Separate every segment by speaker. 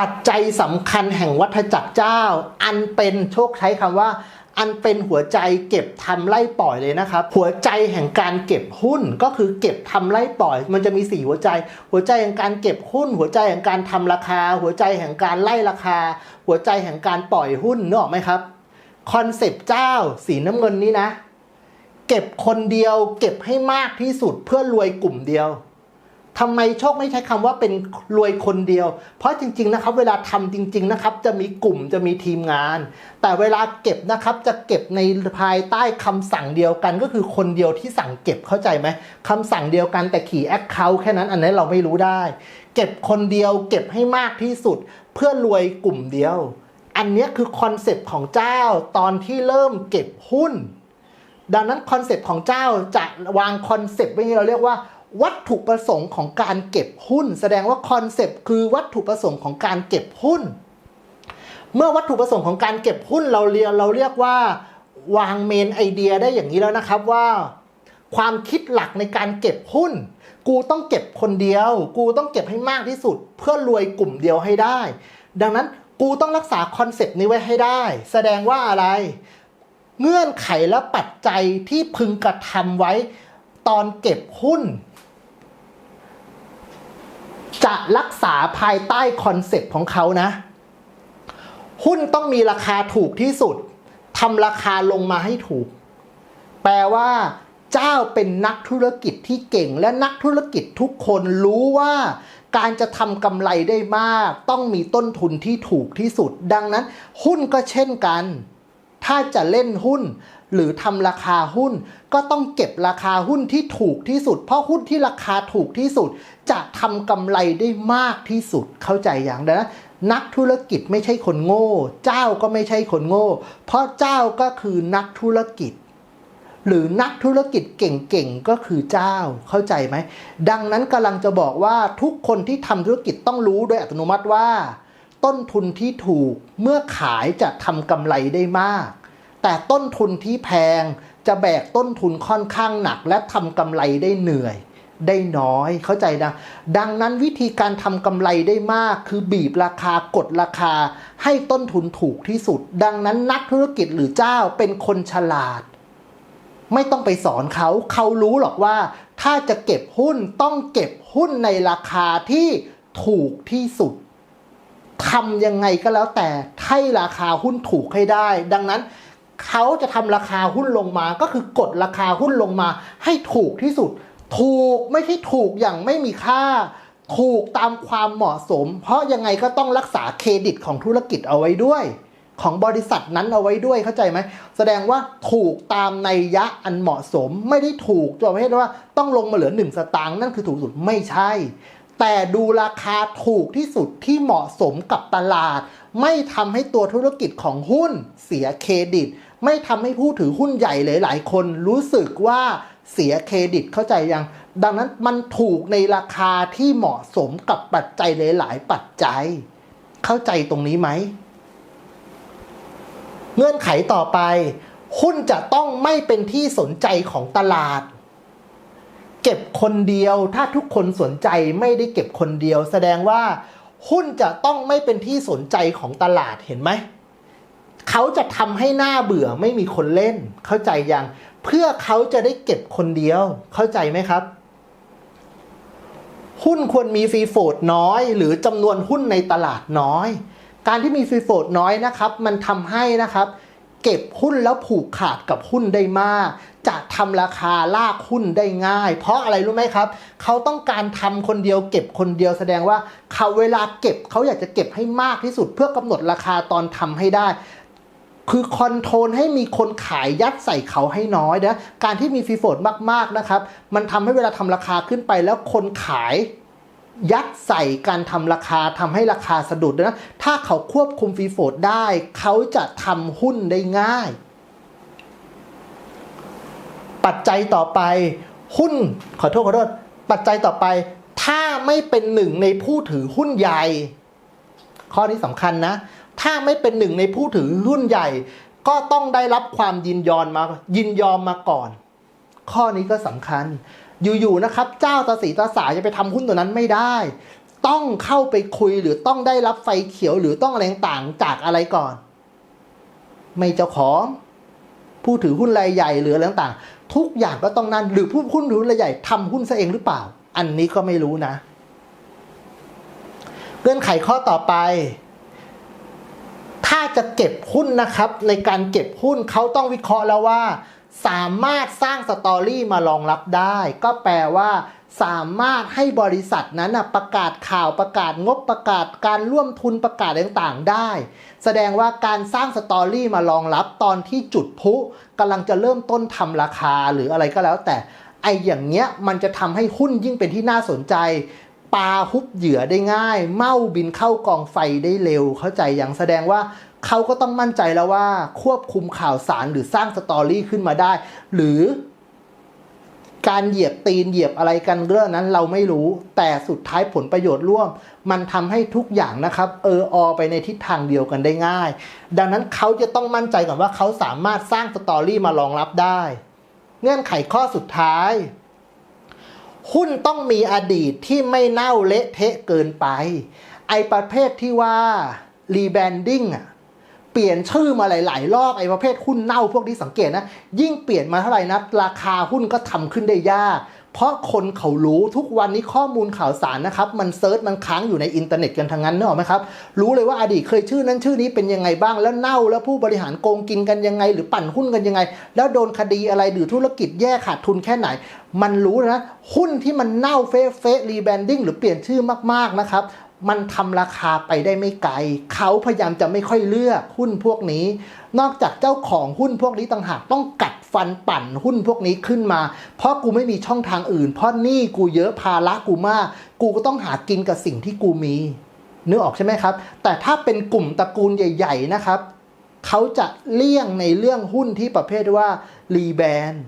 Speaker 1: ปัจจัยสำคัญแห่งวัฏจักรเจ้า อันเป็นโชคใช้คำว่า อันเป็นหัวใจเก็บทำไล่ปล่อยเลยนะครับ หัวใจแห่งการเก็บหุ้นก็คือเก็บทำไล่ปล่อย มันจะมีสี่หัวใจ หัวใจแห่งการเก็บหุ้น หัวใจแห่งการทำราคา หัวใจแห่งการไล่ราคา หัวใจแห่งการปล่อยหุ้นนึกออกไหมครับคอนเซปต์เจ้าสีน้ำเงินนี้นะ เก็บคนเดียว เก็บให้มากที่สุดเพื่อรวยกลุ่มเดียว ทำไมโชคไม่ใช้คำว่าเป็นรวยคนเดียว เพราะจริง ๆ นะครับ เวลาทำจริง ๆ นะครับ จะมีกลุ่มจะมีทีมงาน แต่เวลาเก็บนะครับ จะเก็บในภายใต้คำสั่งเดียวกันก็คือคนเดียวที่สั่งเก็บเข้าใจไหมคำสั่งเดียวกันแต่ขี่แอคเคาท์แค่นั้นอันนี้เราไม่รู้ได้ เก็บคนเดียวเก็บให้มากที่สุด เพื่อรวยกลุ่มเดียว อันนี้คือคอนเซปต์ของเจ้าตอนที่เริ่มเก็บหุ้น ดังนั้นคอนเซปต์ของเจ้าจะวางคอนเซปต์ไว้ที่เราเรียกว่า วัตถุประสงค์ของการเก็บหุ้น แสดงว่าคอนเซปต์คือวัตถุประสงค์ของการเก็บหุ้น เมื่อวัตถุประสงค์ของการเก็บหุ้นเราเรียนเราเรียกว่าวางเมนไอเดียได้อย่างนี้แล้วนะครับว่า ความคิดหลักในการเก็บหุ้น กูต้องเก็บคนเดียว กูต้องเก็บให้มากที่สุด เพื่อรวยกลุ่มเดียวให้ได้ ดังนั้นกูต้องรักษาคอนเซปต์นี้ไว้ให้ได้ แสดงว่าอะไร เงื่อนไขและปัจจัยที่พึงกระทำไว้ ตอนเก็บหุ้น จะรักษาภายใต้คอนเซปต์ของเขานะ หุ้นต้องมีราคาถูกที่สุดทำราคาลงมาให้ถูก แปลว่าเจ้าเป็นนักธุรกิจที่เก่งและนักธุรกิจทุกคนรู้ว่าการจะทำกำไรได้มาก ต้องมีต้นทุนที่ถูกที่สุด ดังนั้น หุ้นก็เช่นกัน ถ้าจะเล่นหุ้น หรือทำราคาหุ้น ก็ต้องเก็บราคาหุ้นที่ถูกที่สุด เพราะหุ้นที่ราคาถูกที่สุด จะทำกำไรได้มากที่สุดเข้าใจอย่างนั้นนักธุรกิจไม่ใช่คนโง่ เจ้าก็ไม่ใช่คนโง่ เพราะเจ้าก็คือนักธุรกิจ หรือนักธุรกิจเก่งๆก็คือเจ้าเข้าใจไหม ดังนั้นกำลังจะบอกว่าทุกคนที่ทำธุรกิจต้องรู้โดยอัตโนมัติว่า ต้นทุนที่ถูกเมื่อขายจะทำกำไรได้มาก แต่ต้นทุนที่แพงจะแบกต้นทุนค่อนข้างหนัก และทำกำไรได้เหนื่อย ได้น้อยเข้าใจนะ ดังนั้นวิธีการทำกำไรได้มาก คือบีบราคากดราคา ให้ต้นทุนถูกที่สุด ดังนั้นนักธุรกิจหรือเจ้าเป็นคนฉลาด ไม่ต้องไปสอนเขา เขารู้หรอกว่า ถ้าจะเก็บหุ้นต้องเก็บหุ้นในราคาที่ถูกที่สุดทำยังไงก็แล้วแต่ให้ราคาหุ้นถูกให้ได้ ดังนั้น เขาจะทำราคาหุ้นลงมา ก็คือกดราคาหุ้นลงมา ให้ถูกที่สุด ถูกไม่ใช่ถูกอย่างไม่มีค่า ถูกตามความเหมาะสม เพราะยังไงก็ต้องรักษาเครดิตของธุรกิจเอาไว้ด้วย ของบริษัทนั้นเอาไว้ด้วยเข้าใจไหม แสดงว่าถูกตามในยะอันเหมาะสม ไม่ได้ถูกจะประเภทว่าต้องลงมาเหลือหนึ่งสตางค์นั่นคือถูกสุดไม่ใช่ แต่ดูราคาถูกที่สุดที่เหมาะสมกับตลาด ไม่ทำให้ตัวธุรกิจของหุ้นเสียเครดิต ไม่ทำให้ผู้ถือหุ้นใหญ่หลายๆคนรู้สึกว่าเสียเครดิตเข้าใจยัง ดังนั้นมันถูกในราคาที่เหมาะสมกับปัจจัยหลาย ๆ ปัจจัย เข้าใจตรงนี้ไหม เงื่อนไขต่อไป หุ้นจะต้องไม่เป็นที่สนใจของตลาด เก็บคนเดียว ถ้าทุกคนสนใจไม่ได้เก็บคนเดียว แสดงว่าหุ้นจะต้องไม่เป็นที่สนใจของตลาดเห็นไหมเขาจะทำให้หน้าเบื่อไม่มีคนเล่น เข้าใจยัง เพื่อเขาจะได้เก็บคนเดียว เข้าใจไหมครับ หุ้นควรมีฟรีโฟดน้อย หรือจำนวนหุ้นในตลาดน้อย การที่มีฟรีโฟดน้อยนะครับ มันทำให้นะครับ เก็บหุ้นแล้วผูกขาดกับหุ้นได้มาก จะทำราคาลากหุ้นได้ง่าย เพราะอะไรรู้ไหมครับ เขาต้องการทำคนเดียว เก็บคนเดียวแสดงว่าเขาเวลาเก็บเขาอยากจะเก็บให้มากที่สุด เพื่อกำหนดราคาตอนทำให้ได้ คือคอนโทรลให้มีคนขายยัดใส่เขาให้น้อยนะการที่มีฟีโฟดมากๆนะครับ มันทำให้เวลาทำราคาขึ้นไปแล้วคนขาย ยัดใส่การทำราคาทำให้ราคาสะดุดนะ ถ้าเขาควบคุมฟีโฟดได้ เขาจะทำหุ้นได้ง่าย ปัจจัยต่อไปหุ้นขอโทษขอโทษ ปัจจัยต่อไป ถ้าไม่เป็นหนึ่งในผู้ถือหุ้นใหญ่ ข้อนี้สำคัญนะ ถ้าไม่เป็นหนึ่งในผู้ถือหุ้นใหญ่ ก็ต้องได้รับความยินยอมมายินยอมมาก่อน ข้อนี้ก็สำคัญ อยู่ๆนะครับ เจ้าตาสีตาสายจะไปทำหุ้นตัวนั้นไม่ได้ ต้องเข้าไปคุยหรือต้องได้รับไฟเขียวหรือต้องอะไรต่างจากอะไรก่อน ไม่เจ้าของ ผู้ถือหุ้นรายใหญ่หรืออะไรต่างทุกอย่างก็ต้องนั่นหรือผู้หุ้นถือหุ้นรายใหญ่ทำหุ้นซะเองหรือเปล่า อันนี้ก็ไม่รู้นะเงื่อนไขข้อต่อไป ถ้าจะเก็บหุ้นนะครับ ในการเก็บหุ้นเขาต้องวิเคราะห์แล้วว่า สามารถสร้างสตอรี่มารองรับได้ ก็แปลว่าสามารถให้บริษัทนั้นนะประกาศข่าวประกาศงบประกาศการร่วมทุนประกาศต่างๆ ได้ แสดงว่าการสร้างสตอรี่มารองรับตอนที่จุดพุกำลังจะเริ่มต้นทำราคาหรืออะไรก็แล้วแต่ไออย่างเงี้ยมันจะทำให้หุ้นยิ่งเป็นที่น่าสนใจ ปลาฮุบเหยื่อได้ง่าย เม่าบินเข้ากองไฟได้เร็ว เข้าใจอย่างแสดงว่าเขาก็ต้องมั่นใจแล้วว่า ควบคุมข่าวสารหรือสร้างสตอรี่ขึ้นมาได้ หรือการเหยียบตีนเหยียบอะไรกันเรื่องนั้นเราไม่รู้ แต่สุดท้ายผลประโยชน์ร่วม มันทำให้ทุกอย่างนะครับ เอออไปในทิศทางเดียวกันได้ง่าย ดังนั้นเขาจะต้องมั่นใจก่อนว่าเขาสามารถสร้างสตอรี่มารองรับได้ เงื่อนไขข้อสุดท้าย หุ้นต้องมีอดีตที่ไม่เน่าเละเทะเกินไป ไอประเภทที่ว่ารีแบรนดิ้งอะเปลี่ยนชื่อมาหลาย ๆ รอบไอประเภทหุ้นเน่าพวกนี้สังเกตนะ ยิ่งเปลี่ยนมาเท่าไหร่นะ ราคาหุ้นก็ทำขึ้นได้ยาก เพราะคนเขารู้ทุกวันนี้ข้อมูลข่าวสารนะครับ มันเซิร์ชมันค้างอยู่ในอินเทอร์เน็ตกันทั้งนั้นเนอะไหมครับ รู้เลยว่าอดีตเคยชื่อนั้นชื่อนี้เป็นยังไงบ้างแล้วเน่าแล้วผู้บริหารโกงกินกันยังไง หรือปั่นหุ้นกันยังไง แล้วโดนคดีอะไรหรือธุรกิจแย่ขาดทุนแค่ไหน มันรู้นะ หุ้นที่มันเน่าเฟะเฟะรีแบรนดิ้งหรือเปลี่ยนชื่อมากๆนะครับ มันทำราคาไปได้ไม่ไกล เขาพยายามจะไม่ค่อยเลือกหุ้นพวกนี้ นอกจากเจ้าของหุ้นพวกนี้ต่างหากต้องกัดฟันปั่นหุ้นพวกนี้ขึ้นมา เพราะกูไม่มีช่องทางอื่น เพราะหนี่กูเยอะภาระกูมาก กูก็ต้องหากินกับสิ่งที่กูมีนึกออกใช่ไหมครับ แต่ถ้าเป็นกลุ่มตระกูลใหญ่ ๆ นะครับ เขาจะเลี่ยงในเรื่องหุ้นที่ประเภทว่ารีแบรนด์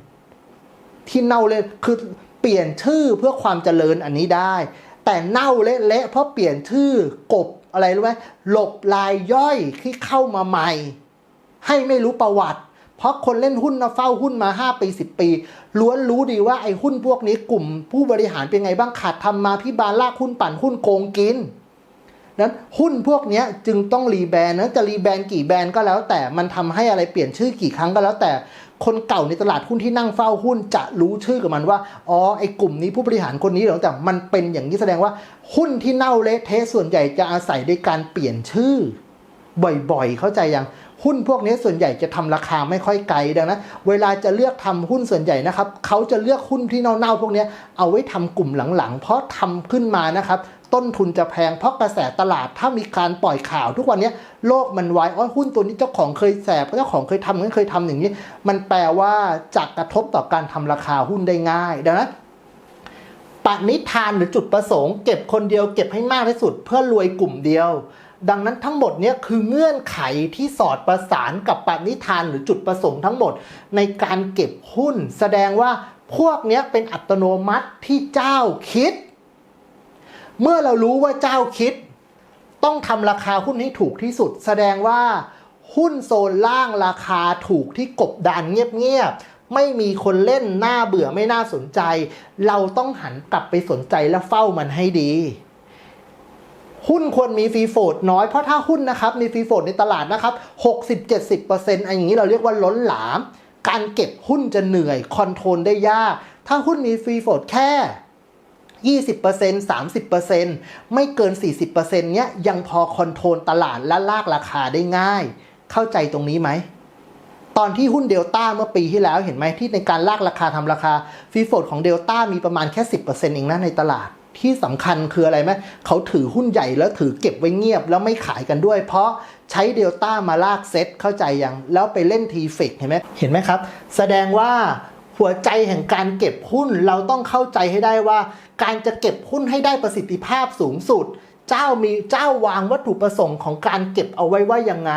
Speaker 1: ที่เน่าเลยคือเปลี่ยนชื่อเพื่อความเจริญอันนี้ได้ แต่เน่าเละๆเพราะเปลี่ยนชื่อกบอะไรรู้ไหมหลบลายย่อยที่เข้ามาใหม่ ให้ไม่รู้ประวัติ เพราะคนเล่นหุ้นนะเฝ้าหุ้นมา 5 ปี 10 ปี ล้วนรู้ดีว่าไอ้หุ้นพวกนี้กลุ่ม ผู้บริหารเป็นไงบ้างขาดทำมาพิบาลลากหุ้นปั่นหุ้นโกงกินนั้นหุ้นพวกนี้จึงต้องรีแบรนด์นะจะรีแบรนด์กี่แบรนด์ก็แล้วแต่มันทำให้อะไรเปลี่ยนชื่อกี่ครั้งก็แล้วแต่ คนเก่าในตลาดหุ้นที่นั่งเฝ้าหุ้นจะรู้ชื่อกับมันว่า อ๋อ ไอ้กลุ่มนี้ผู้บริหารคนนี้เหรอแต่มันเป็นอย่างนี้แสดงว่าหุ้นที่เน่าเละเทะส่วนใหญ่จะอาศัยในการเปลี่ยนชื่อ บ่อยๆ เข้าใจยังหุ้นพวกนี้ส่วนใหญ่จะทำราคาไม่ค่อยไกลดังนั้นเวลาจะเลือกทำหุ้นส่วนใหญ่นะครับเขาจะเลือกหุ้นที่เน่าๆพวกนี้เอาไว้ทำกลุ่มหลังๆ เพราะทำขึ้นมานะครับ ต้นทุนจะแพงเพราะกระแสตลาดถ้ามีการปล่อยข่าว ทุกวันนี้โลกมันไวอ๋อหุ้นตัวนี้เจ้าของเคยแสบเจ้าของเคยทำนั้นเคยทำอย่างนี้ มันแปลว่าจะกระทบต่อการทำราคาหุ้นได้ง่ายดังนั้นปณิธานหรือจุดประสงค์เก็บคนเดียวเก็บให้มากที่สุด เพื่อรวยกลุ่มเดียว ดังนั้นทั้งหมดนี้คือเงื่อนไขที่สอดประสานกับปณิธานหรือจุดประสงค์ทั้งหมด ในการเก็บหุ้น แสดงว่าพวกนี้เป็นอัตโนมัติที่เจ้าคิด เมื่อเรารู้ว่าเจ้าคิด ต้องทำราคาหุ้นให้ถูกที่สุด แสดงว่าหุ้นโซนล่างราคาถูกที่กบดานเงียบๆ ไม่มีคนเล่นน่าเบื่อไม่น่าสนใจ เราต้องหันกลับไปสนใจและเฝ้ามันให้ดี หุ้นควรมีฟรีโฟดน้อยเพราะถ้าหุ้นนะครับมีฟรีโฟดในตลาดนะครับ 60-70%อันอย่างนี้เราเรียกว่าล้นหลาม การเก็บหุ้นจะเหนื่อยคอนโทรลได้ยาก ถ้าหุ้นมีฟรีโฟดแค่ 20% 30%ไม่เกิน 40%เนี้ยยังพอคอนโทรลตลาดและลากราคาได้ง่าย เข้าใจตรงนี้ไหม ตอนที่หุ้นเดลต้าเมื่อปีที่แล้วเห็นไหมที่ในการลากราคาทำราคาฟีโฟดของเดลต้ามีประมาณแค่ 10%เองนะในตลาดที่สำคัญคืออะไรไหมเขาถือหุ้นใหญ่แล้วถือเก็บไว้เงียบแล้วไม่ขายกันด้วย เพราะใช้เดลต้ามาลากเซ็ตเข้าใจยัง แล้วไปเล่นทีเฟกเห็นไหมเห็นไหมครับ แสดงว่า หัวใจแห่งการเก็บหุ้นเราต้องเข้าใจให้ได้ว่า การจะเก็บหุ้นให้ได้ประสิทธิภาพสูงสุด เจ้ามีเจ้าวางวัตถุประสงค์ของการเก็บเอาไว้ว่ายังไง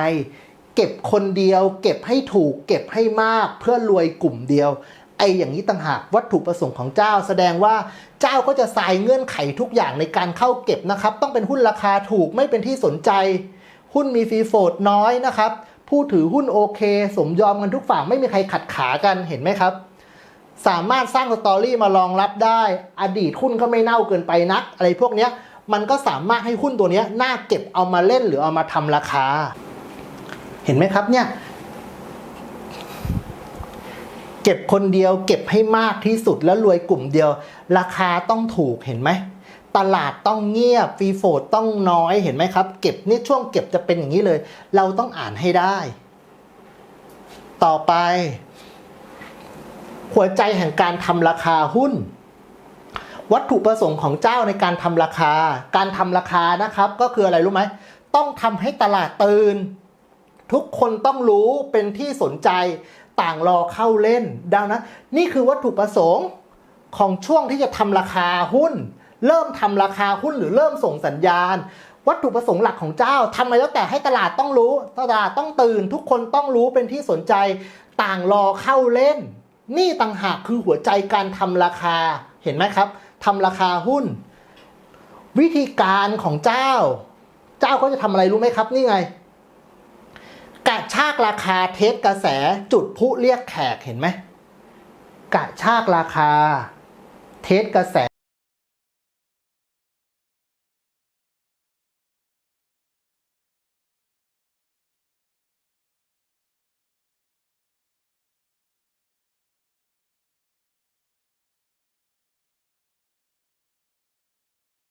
Speaker 1: เก็บคนเดียว เก็บให้ถูก เก็บให้มากเพื่อรวยกลุ่มเดียวไอ้อย่างนี้ต่างหากวัตถุประสงค์ของเจ้า แสดงว่าเจ้าก็จะใส่เงื่อนไขทุกอย่างในการเข้าเก็บนะครับ ต้องเป็นหุ้นราคาถูกไม่เป็นที่สนใจ หุ้นมีฟรีโฟดน้อยนะครับ ผู้ถือหุ้นโอเค สมยอมกันทุกฝั่งไม่มีใครขัดขากันเห็นไหมครับ สามารถสร้างสตอรี่มารองรับได้ อดีตหุ้นก็ไม่เน่าเกินไปนัก อะไรพวกเนี้ยมันก็สามารถให้หุ้นตัวนี้น่าเก็บเอามาเล่นหรือเอามาทำราคา เห็นไหมครับเนี่ย เก็บคนเดียวเก็บให้มากที่สุดแล้วรวยกลุ่มเดียว ราคาต้องถูกเห็นไหมตลาดต้องเงียบฟรีโฟดต้องน้อยเห็นไหมครับ เก็บนี่ช่วงเก็บจะเป็นอย่างนี้เลย เราต้องอ่านให้ได้ ต่อไป หัวใจแห่งการทำราคาหุ้น วัตถุประสงค์ของเจ้าในการทำราคา การทำราคานะครับ ก็คืออะไรรู้ไหมต้องทำให้ตลาดตื่น ทุกคนต้องรู้เป็นที่สนใจต่างรอเข้าเล่นดังนั้นนี่คือวัตถุประสงค์ของช่วงที่จะทำราคาหุ้น เริ่มทำราคาหุ้นหรือเริ่มส่งสัญญาณ วัตถุประสงค์หลักของเจ้าทำไมแล้วแต่ให้ตลาดต้องรู้ ตลาดต้องตื่น ทุกคนต้องรู้เป็นที่สนใจต่างรอเข้าเล่น นี่ต่างหากคือหัวใจการทำราคาเห็นไหมครับทำราคาหุ้น วิธีการของเจ้า เจ้าก็จะทำอะไรรู้ไหมครับ นี่ไงกระชากราคาเทสกระแสจุดผู้เรียกแขกเห็นไหมกระชากราคา เทสกระแส